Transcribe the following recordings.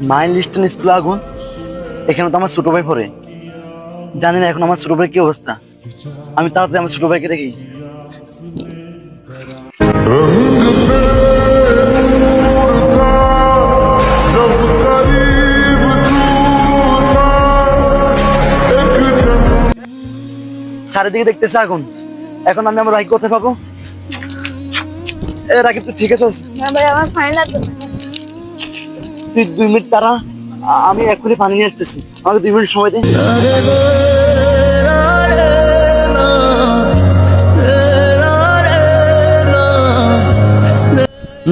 Mine Liston স্কুলে আগুন। এখানে তো আমার ছোটো ভাই পড়ে। জানি না এখন আমার ছোটো ভাই কি অবস্থা। আমি তাড়াতাড়ি আমার ছোটো ভাইকে দেখি। চারিদিকে দেখতেছে আগুন। এখন আমি আমার রাখি কোথায় পাবো? এ রাখি তুই ঠিক আছে আমার ফাইন লাগবে তুই দুই মিনিট তারা আমি এক্ষুনি পানি নিয়ে আসতেছি। আমাকে দুই মিনিট সময় দে।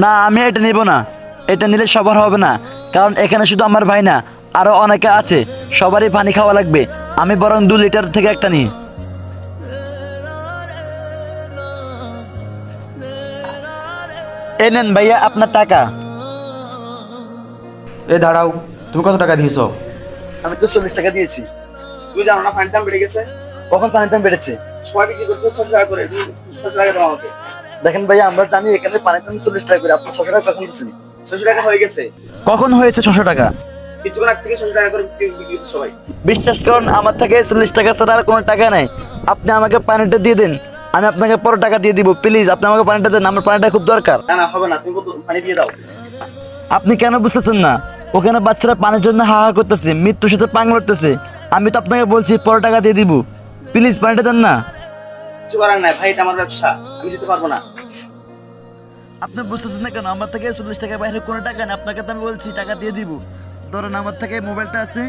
না, আমি এটা নিব না। এটা নিলে সবার হবে না, কারণ এখানে শুধু আমার ভাই না, আরও অনেকে আছে, সবারই পানি খাওয়া লাগবে। আমি বরং দু লিটার থেকে একটা নিই। এই নেন ভাইয়া আপনার টাকা। এ দাঁড়াও তুমি কত টাকা দিয়েছ? আমি তো চল্লিশ টাকা দিয়েছি। তুই জানো না ফাইন দাম বেড়ে গেছে? কখন পানির দাম বেড়েছে? সময় বিক্রি করতে ছশো টাকা করে ছশো টাকা দাও আমাকে। দেখেন ভাইয়া আমরা জানি এখানে পানির দাম চল্লিশ টাকা করে আপনার ছশো টাকা কখন দিচ্ছেন? ছশো টাকা হয়ে গেছে। কখন হয়েছে ছশো টাকা? কিছুক্ষণ আগ থেকে ছশো টাকা করে বিক্রি সবাই। বিশ্বাস করুন আমার থেকে চল্লিশ টাকা ছাড়া আর কোনো টাকা নেই। আপনি আমাকে পানিটা দিয়ে দিন আমি আপনাকে পরে টাকা দিয়ে দিব প্লিজ আপনি আমাকে পানিটা দেন আমার পানিটা খুব দরকার। না না হবে না তুমি পানি দিয়ে দাও। আপনি কেন বুঝতেছেন না? ওখানে বাচ্চারা পানির জন্য হাহা করতেছে মৃত্যুর সাথে পাং লড়তেছে আমি তো আপনাকে বলছি পরে টাকা দিয়ে দিব। প্লিজ পানিটা দেন না। কিছু করার নাই ভাই এটা আমার ব্যবসা। আমি দিতে পারব না। আপনি বুঝতেছেন না কেন? আমার থেকে চল্লিশ টাকা বাইরে কোনো টাকা নেই। আপনাকে তো আমি বলছি টাকা দিয়ে দিব। ধরেন আমার থেকে মোবাইলটা আছে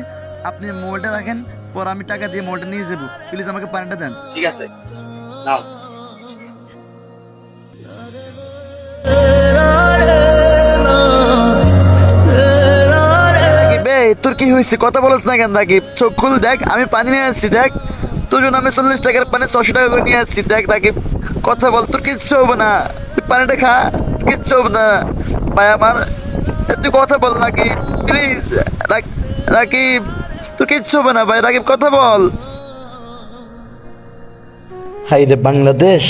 আপনি মোবাইলটা রাখেন পর আমি টাকা দিয়ে মোবাইলটা নিয়ে যাব। প্লিজ আমাকে পানিটা দেন। ঠিক আছে। নাও। তোর কি হয়েছে? কথা বলছ না কেন রাকিব? চোখ খুল, দেখ, আমি পানি নিয়ে আসছি, দেখ। তোর জন্য আমি চল্লিশ টাকার পানি ছশো টাকা করে নিয়ে আসছি, দেখ রাকিব। কথা বল, তোর কিচ্ছু হবে না। তুই পানিটা খা, কিচ্ছু হবে না। ভাই, আমার তুই কথা বল রাকিব প্লিজ রাকিব, তোর কিচ্ছু হবে না, ভাই। রাকিব, কথা বল। হাই রে বাংলাদেশ,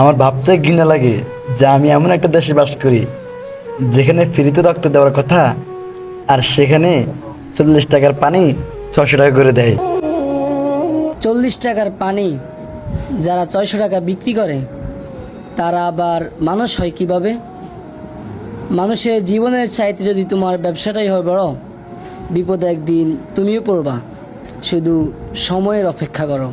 আমার ভাবতে ঘৃণা লাগে যে আমি এমন একটা দেশে বাস করি, যেখানে ফ্রিতে রক্ত দেওয়ার কথা আর সেখানে চল্লিশ টাকার পানি ছশো টাকা করে দেয়। চল্লিশ টাকার পানি যারা ছয়শো টাকা বিক্রি করে, তারা আবার মানুষ হয় কীভাবে? মানুষের জীবনের চাইতে যদি তোমার ব্যবসাটাই হয় বড়, বিপদে একদিন তুমিও পড়বা। শুধু সময়ের অপেক্ষা করো।